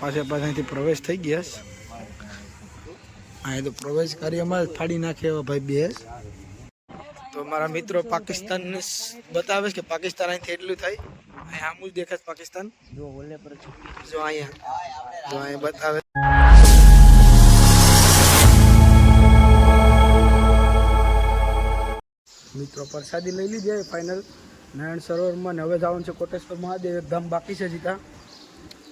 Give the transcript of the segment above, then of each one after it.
પાસે પાસેથી પ્રવેશ થઈ ગયા છે. અહીં તો પ્રવેશ કાર્યમાં જ ફાડી નાખે એવા ભાઈ બે તો મારા મિત્રો પાકિસ્તાન બતાવે છે કે પાકિસ્તાન અહીંથી એટલું થાય. અહીં આમ જ દેખાય પાકિસ્તાન. જો ઓલે પર જો અહીંયા. જો અહીંયા બતાવે. મિત્રો પ્રસાદી લઈ લીધી ફાઇનલ. નારાયણ સરોવરમાં ને હવે જવાનું છે કોટેશ્વર મહાદેવ. ધામ બાકી છે જીતા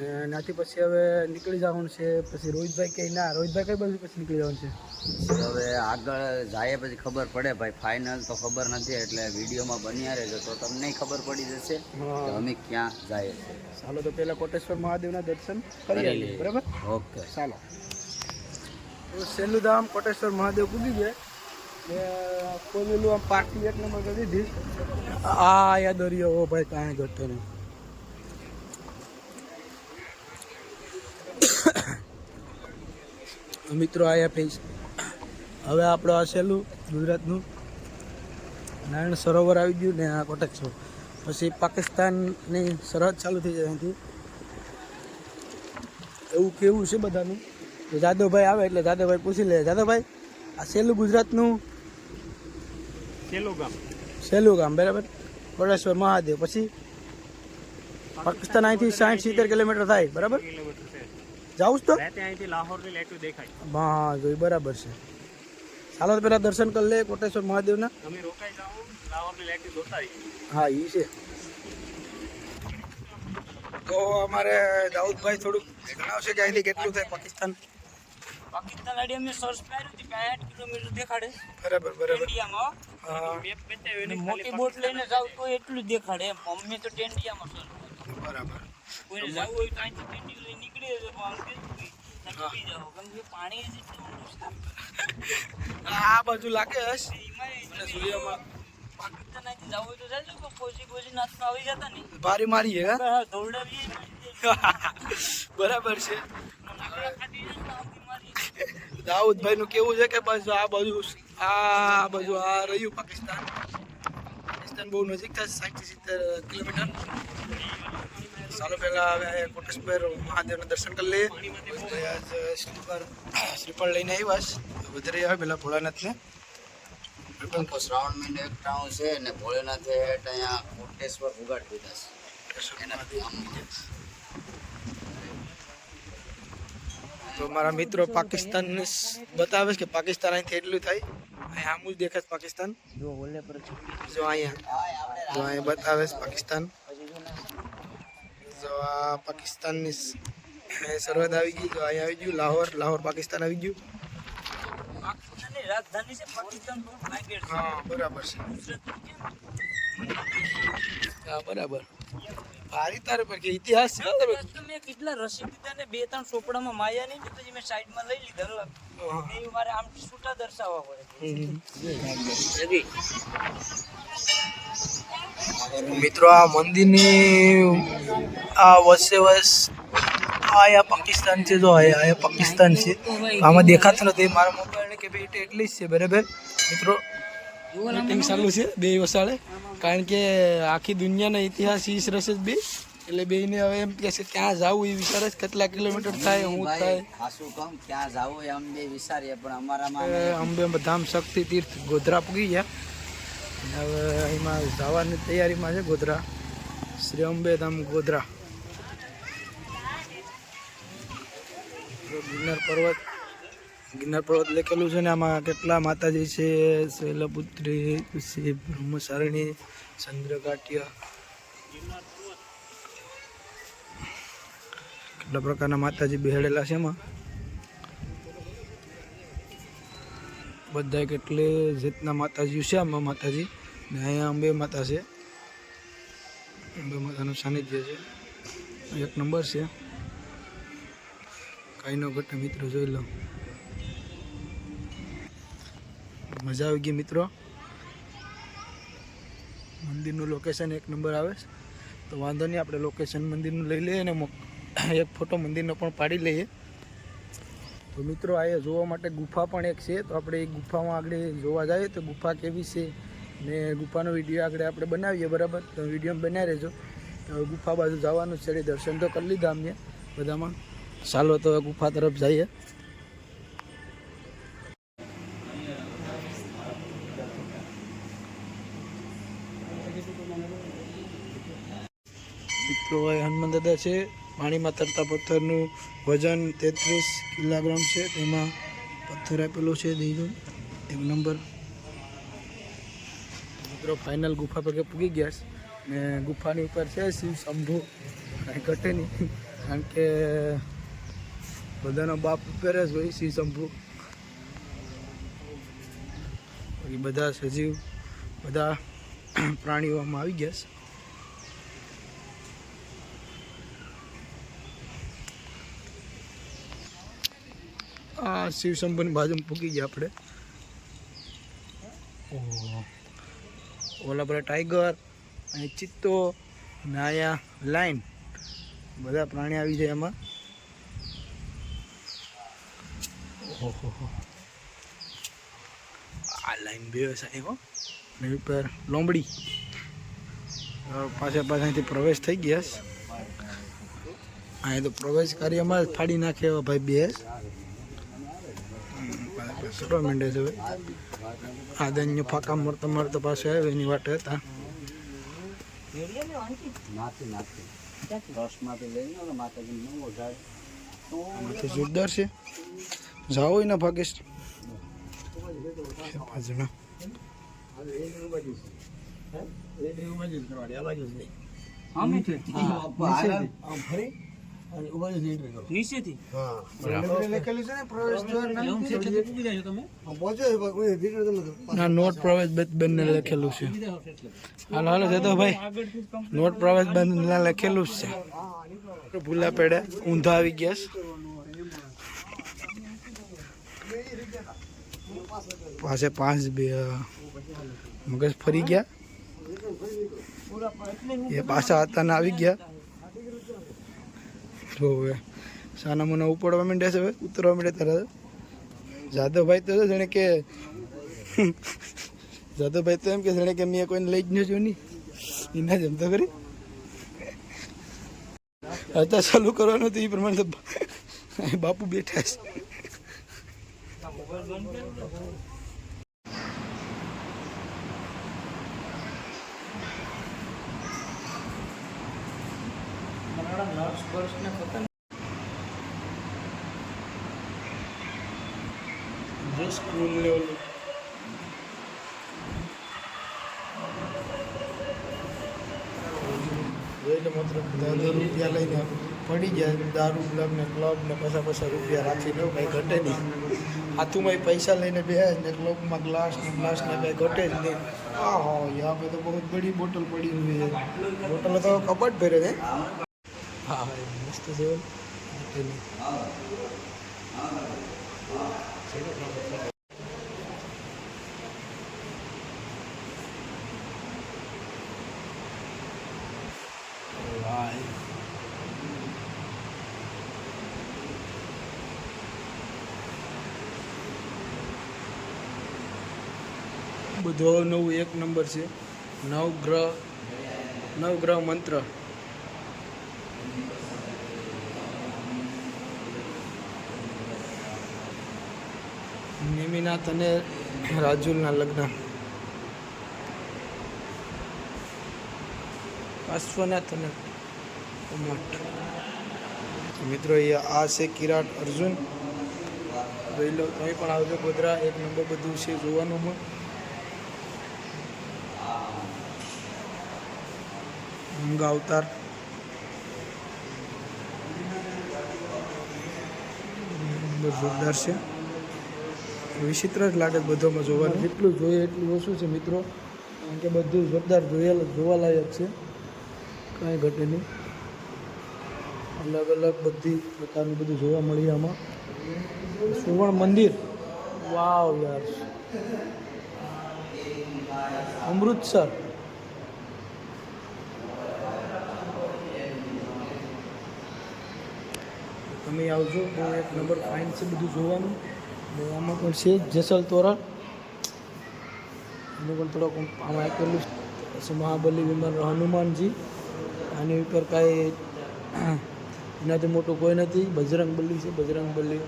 ને ત્યાંથી પછી હવે નીકળી જવાનું છે. પછી રોહિતભાઈ કઈ ના રોહિતભાઈ કઈ બાજુ પછી નીકળી જવાનું છે? હવે આગળ જાય પછી ખબર પડે ભાઈ ફાઇનલ તો ખબર નથી એટલે વિડીયોમાં બન્યા રહેજો. તો તમને ખબર પડી જશે અમે ક્યાં જાય છે. ચાલો તો પહેલા કોટેશ્વર મહાદેવના દર્શન કરી લઈએ. બરાબર? ઓકે. ચાલો. તો છેલ્લું ધામ કોટેશ્વર મહાદેવ કૂદી ગયા. ને ખોલેલું આમ પાર્ટી એક નંબર કરી દીધી. આ આયા દરિયો ઓ ભાઈ કાંઈ ઘટતો નહીં. મિત્રો આયા ફેસ હવે આપણો આ છેલ્લું ગુજરાતનું. નારાયણ સરોવર આવી ગયું ને આ કોટક છો. પછી પાકિસ્તાનની સરહદ ચાલુ થઈ જાય અહીંથી. એવું કેવું છે બધાનું? તો જાદવભાઈ આવે એટલે જાદવભાઈ પૂછી લે. જાદવભાઈ આ છેલ્લું ગુજરાતનું છેલ્લું ગામ. છેલ્લું ગામ બરાબર? કોટેશ્વર મહાદેવ. પછી પાકિસ્તાન અહીંથી સાઠ સિત્તેર કિલોમીટર થાય બરાબર? જાઉં તો? અહીંથી લાહોરની લાઈટો દેખાય. હા જોઈ બરાબર છે. ચાલો તો પહેલાં દર્શન કરી લે કોટેશ્વર મહાદેવના. તમે રોકાઈ જાઓ લાહોરની લાઈટો જોતા હા એ છે. તો અમારે દાઉદભાઈ થોડુંક જણાવશે કે અહીંથી કેટલું થાય પાકિસ્તાન. પાકિસ્તાન આડી અમે સર્ચ કર્યું હતી પાંઠ કિલોમીટર દેખાડે. બરાબર બરાબર. ઇન્ડિયામાં મોટી બોટ લઈને જાવ તો એટલું દેખાડે એમ. અમે તો ટેન્ડિયામાં સર બરાબર. કોઈને જવું હોય તો અહીંથી ટેન્ડી લઈને નીકળી પણ. આ બાજુ લાગે હશે. સૂર્યમાં ભારી મારી બરાબર છે. દાઉદભાઈ નું કેવું છે કે બસ આ બાજુ આ બાજુ આ રહ્યું પાકિસ્તાન. પાકિસ્તાન બહુ નજીક થશે સાઠ સિત્તેર કિલોમીટર. ચાલો પહેલાં હવે કોટેશ્વર મહાદેવના દર્શન કરી લઈએ. પછી આજ શ્રીફળ શ્રીફળ લઈને આવ્યા છે. વધારે આવે પેલા ભોળાનાથને. તો શ્રાવણ મહિનો એક ટાઉન છે ને ભોળેનાથે અહીંયા કોટેશ્વર ઉગાડ દીધા છે. એનાથી આમ તો મારા મિત્રો પાકિસ્તાન બતાવે છે કે પાકિસ્તાન અહીંથી એટલું થાય. અહીં આમ જ દેખાય પાકિસ્તાન. જો ઓલે પર જો અહીંયા. જો અહીંયા બતાવે છે પાકિસ્તાન. જો આ પાકિસ્તાનની સરહદ આવી ગઈ જો અહીંયા આવી ગયું લાહોર લાહોર પાકિસ્તાન આવી ગયું. રાજધાની છે પાકિસ્તાન બહુ આગળ છે. હા બરાબર છે. હા બરાબર. ભારી તારે પર કે ઇતિહાસ છે તમે તારો. મેં કેટલા રસી દીધા ને બે ત્રણ ચોપડામાં માયા નહીં તો પછી મેં સાઈડમાં લઈ લીધા. એ મારે આમ છૂટા દર્શાવવા પડે. મિત્રો આ મંદિરની આ વસે વસ આયા પાકિસ્તાન છે જો આયા પાકિસ્તાન છે આમાં દેખાતું નથી મારા મોબાઈલ કે ભાઈ એટલે એટલી જ છે બરાબર મિત્રો મીટિંગ ચાલુ છે બે વસાડે? કારણ કે આખી દુનિયાના ઇતિહાસ ઈસ રસે જ બે. એટલે બેને હવે એમ કે છે ક્યાં જવું એ વિચારે છે કેટલા કિલોમીટર થાય હું થાય. ખાસું કામ ક્યાં જાવું બે વિચારીએ પણ અમારામાં અંબે ધામ શક્તિ તીર્થ ગોધરા પૂગી ગયા. હવે એમાં જવાની તૈયારીમાં છે ગોધરા. શ્રી અંબે ધામ ગોધરા ગિરનાર પર્વત ગિરનાર લખેલું છે ને, આમાં કેટલા માતાજી છે, શૈલપુત્રી પછી બ્રહ્મચારિણી ચંદ્રકાટ્ય. કેટલા પ્રકારના માતાજી બેહેડેલા છે એમાં? બધા કેટલી જાતના માતાજીઓ છે આમાં, માતાજી? ને અહીંયા અંબે માતા છે. અંબે માતાનું સાનિધ્ય છે. એક નંબર છે. કાંઈ નો મિત્રો જોઈ લો. મજા આવી ગઈ મિત્રો. મંદિરનું લોકેશન એક નંબર આવે છે. તો વાંધો નહીં, આપણે લોકેશન મંદિરનું લઈ લઈએ અને એક ફોટો મંદિરનો પણ પાડી લઈએ. તો મિત્રો, આ જોવા માટે ગુફા પણ એક છે. તો આપણે એ ગુફામાં આગળ જોવા જઈએ તો ગુફા કેવી છે ને ગુફાનો વીડિયો આગળ આપણે બનાવીએ, બરાબર? તો વીડિયો બનાવી રહેજો તો ગુફા બાજુ જવાનું છે દર્શન તો કરી લીધા અમને બધામાં. ચાલો તો ગુફા તરફ જઈએ. એ હનુમાન દાદા છે પાણીમાં તરતા પથ્થરનું વજન તેત્રીસ કિલોગ્રામ છે. તેમાં પથ્થર આપેલો છે દીનો એક નંબર. મિત્રો ફાઇનલ ગુફા પગે પૂગી ગયા છે. ને ગુફાની ઉપર છે શિવ શંભુ. કાંઈ ઘટે નહીં. કારણ કે બધાનો બાપ ઉપર જ હોય શિવ શંભુ. બધા સજીવ, બધા પ્રાણીઓમાં આવી ગયા છે. આ શિવ બાજુમાં પૂકી ગયા આપણે. ઓલા પર ટાઈગર અહીં ચિત્તો નાયા લાઈન. બધા પ્રાણી આવી જાય એમાં. ઓહો આ લાઈન બે સાહેબ ને ઉપર લોમડી. પાસે પાછા પ્રવેશ થઈ ગયા અહીંયા તો પ્રવેશ કાર્યમાં જ ફાડી નાખે એવા ભાઈ બે કરવા માંડે છે હવે આદન્ય ફાકા મરતા મરતા પાસે આવ્યો એની વાટે હતા. નાથી નાથી રસમાંથી લઈને આવે માતાજીને નવો ઝાડ તો જોરદાર છે નીચેથી? ના નોટ પ્રવેશ બંને લખેલું છે. હાલો હાલો જતો ભાઈ. નોટ પ્રવેશ બંને લખેલું જ છે. ભૂલા પેડે ઊંધા આવી ગયા છે. પાસે પાંચ બે મગજ ફરી ગયા. એ પાછા હતા આવી ગયા. જો હવે સાના મને ઉપડવા માંડે છે હવે, ઉતરવા માંડે તરત જાદવભાઈ તો જાણે કે જાદવભાઈ તો એમ કે જાણે કે મેં કોઈને લઈ જ ન જોયું નહીં. એના જ એમ તો કરી અત્યારે ચાલુ કરવાનું હતું, એ પ્રમાણે તો બાપુ બેઠા છે. જે સ્કૂલ લેવલ એટલે માત્ર દસ રૂપિયા લઈને પડી જાય દારૂ ક્લબ ને ક્લબ ને પૈસા પૈસા રૂપિયા રાખીને એવું કંઈ ઘટે નહીં હાથુમાં પૈસા લઈને બે ને ક્લબમાં ગ્લાસ ને ગ્લાસ ને કંઈ ઘટે જ નહીં આ હો યહાં पे तो बहुत बड़ी बोतल पड़ी हुई है बोतल तो कपट भरे है હા મસ્ત જેવું બુધવાર નવું એક નંબર છે નવગ્રહ નવગ્રહ મંત્ર નિમિનાથ અને રાજુલના લગ્ન. અશ્વનાથ અને મિત્રો, અહીંયા આ છે કિરાટ અર્જુન. જોઈ લો કંઈ પણ આવજો ગોધરા. એક નંબર બધું છે જોવાનું પણ ગંગા અવતાર. જોરદાર છે. વિચિત્ર જ લાગે બધામાં જોવાનું. જેટલું જોઈએ, એટલું ઓછું છે મિત્રો. કારણ કે બધું જોરદાર જોયેલ, જોવાલાયક છે. કાંઈ ઘટે નહીં. અલગ અલગ બધી પ્રકારનું બધું જોવા મળ્યું આમાં. સુવર્ણ મંદિર. વાવ યાર. અમૃતસર. તમે આવજો, બહુ એક નંબર ફાઇન છે બધું જોવાનું. ને આમાં પણ છે. જેસલ તોરણ. એનું પણ થોડોક આમાં આપેલું છે. મહાબલી વિમાન હનુમાનજી. આની ઉપર કાંઈ એનાથી મોટું કોઈ નથી. બજરંગ બલી છે. બજરંગ બલી.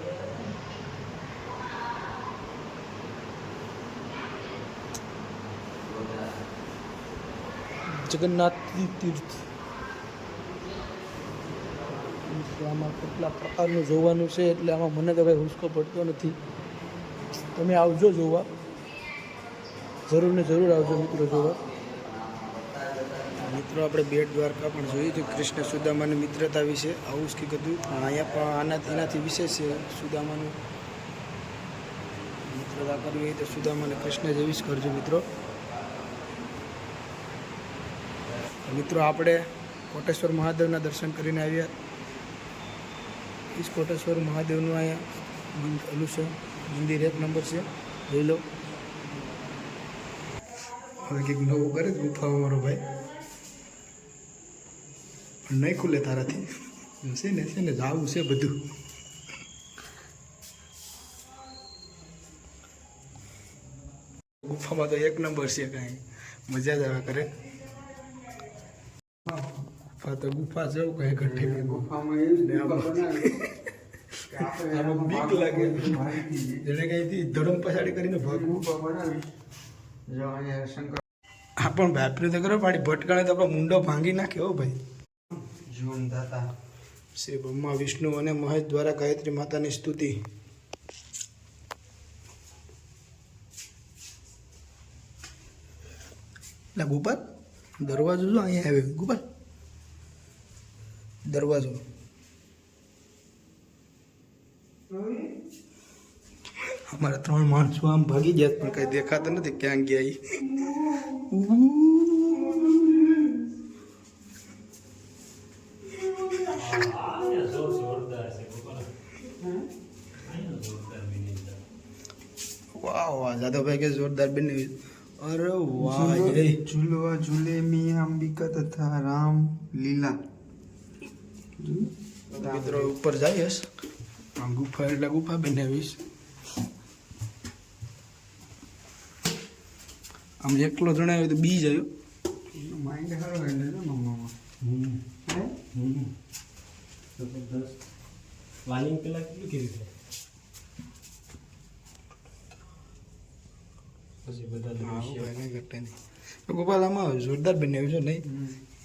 જગન્નાથ તીર્થ. આમાં કેટલા પ્રકારનું જોવાનું છે એટલે આમાં મને તો કંઈ હુસકો પડતો નથી. તમે આવજો જોવા. જરૂર ને જરૂર આવજો મિત્રો જોવા. મિત્રો, આપણે બેટ દ્વારકા પણ જોયું હતું કૃષ્ણ સુદામાની મિત્રતા વિશે. આવું જ કંઈક હતું. પણ અહીંયા પણ આના એનાથી વિશેષ છે સુદામાનું મિત્રતા કરવી હોય તો સુદામાને કૃષ્ણ જેવી જ કરજો મિત્રો. મિત્રો, આપણે કોટેશ્વર મહાદેવના દર્શન કરીને આવ્યા. ઈશ કોટેશ્વર મહાદેવનું અહીંયા મંદ- ઓલું છે મંદિર એક નંબર છે. જોઈ લો. હવે કંઈક નવું કરે ગુફામાં મારો ભાઈ. પણ નહીં ખુલે તારાથી. છે ને છે ને, જાવું છે બધું. ગુફામાં તો એક નંબર છે કાંઈ. મજા જ આવે કરે. ગુફા તો ગુફા જવું કઈ ઘટે આમાં બીક લાગે. જેને કઈથી ધરમ પછાડી કરીને ભાગવું. હા પણ બાપરે તો કરો પાડી ભટકાણે તો આપણો મુંડો ભાંગી નાખ્યો ભાઈ. શ્રી બ્રહ્મા વિષ્ણુ અને મહેશ દ્વારા ગાયત્રી માતાની સ્તુતિ. લા ગોપાલ દરવાજો જો અહીંયા આવ્યો. ગોપાલ દરવાજો. અમારા ત્રણ માણસો આમ ભાગી ગયા પણ કઈ દેખાતા નથી ક્યાં ગયા વાહ વાહ જાદવભાઈ કે જોરદાર બની અરે વાહ ઝૂલવા ઝૂલે મિયા અંબિકા તથા રામ લીલા મિત્રો ઉપર જઈશ ગુફા એટલે ગુફા બનાવીશ આમ એકલો જણાવ્યો તો બીજ આવ્યો. માઇન્ડ સારો એટલે ને મમ્મામાં વાલિંગ પેલા કેટલું કીધું છે? પછી બધા ગોપાલ આમાં જોરદાર બન્યા છે નહીં?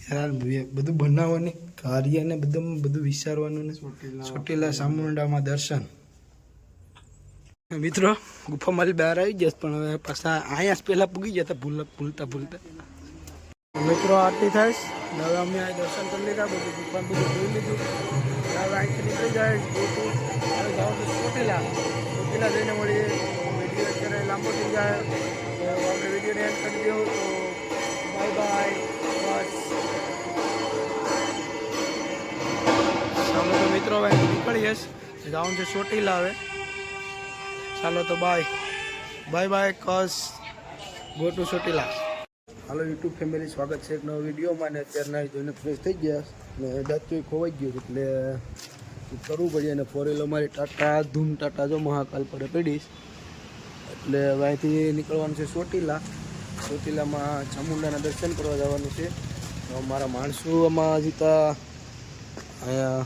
યાર બધું બનાવવાની કાર્ય ને બધું બધું વિચારવાનું ને ચોટીલા ચામુંડામાં દર્શન. મિત્રો ગુફા મારી બહાર આવી ગયા પણ હવે પાછા અહીંયા જ પહેલાં પૂગી ગયા હતા ભૂલ ભૂલતા ભૂલતા. મિત્રો આરતી થાય હવે અમે આ દર્શન કરી લીધા બધું ગુફા બધું જોઈ લીધું. હવે અહીંથી નીકળી જાય તો ચોટીલા. ચોટીલા જઈને મળીએ વીડિયો અત્યારે લાંબો થઈ જાય. તો આપણે વિડીયોને એન્ડ કરી દઉં. તો બાય બાય બસ ચાલો તો મિત્રો હવે નીકળીએ. જવાનું છે ચોટીલા હવે. ચાલો તો બાય બાય બાય કસ go to Chotila. Hello YouTube family, સ્વાગત છે એક નવો વિડીયોમાં ને અત્યારે નાઈ જોઈને ફ્રેશ થઈ ગયા ને દાંતું ખોવાઈ ગયું એટલે કરવું પડે અને ફોર વ્હીલર મારી ટાટા, ધૂમ ટાટા જો મહાકાલ પડે પડીશ એટલે હવે અહીંથી નીકળવાનું છે ચોટીલા. ચોટીલામાં ચામુંડાના દર્શન કરવા જવાનું છે. તો મારા માણસો આમાં હજી તા અહીંયા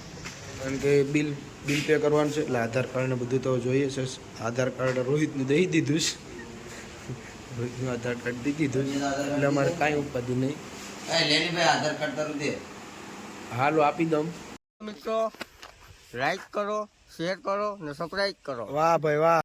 કારણ કે બિલ બિલ પે કરવાનું છે. એટલે આધાર કાર્ડને બધું તો જોઈએ છે. આધાર કાર્ડ રોહિતનું દઈ દીધું છે. રોહિતનું આધાર કાર્ડ દઈ દીધું છે. એટલે અમારે કાંઈ ઉપાધિ નહીં. આધાર કાર્ડ તારું દે. હાલો આપી દઉં. મિત્રો લાઈક કરો શેર કરો ને સબસ્ક્રાઈબ કરો. વાહ ભાઈ વાહ.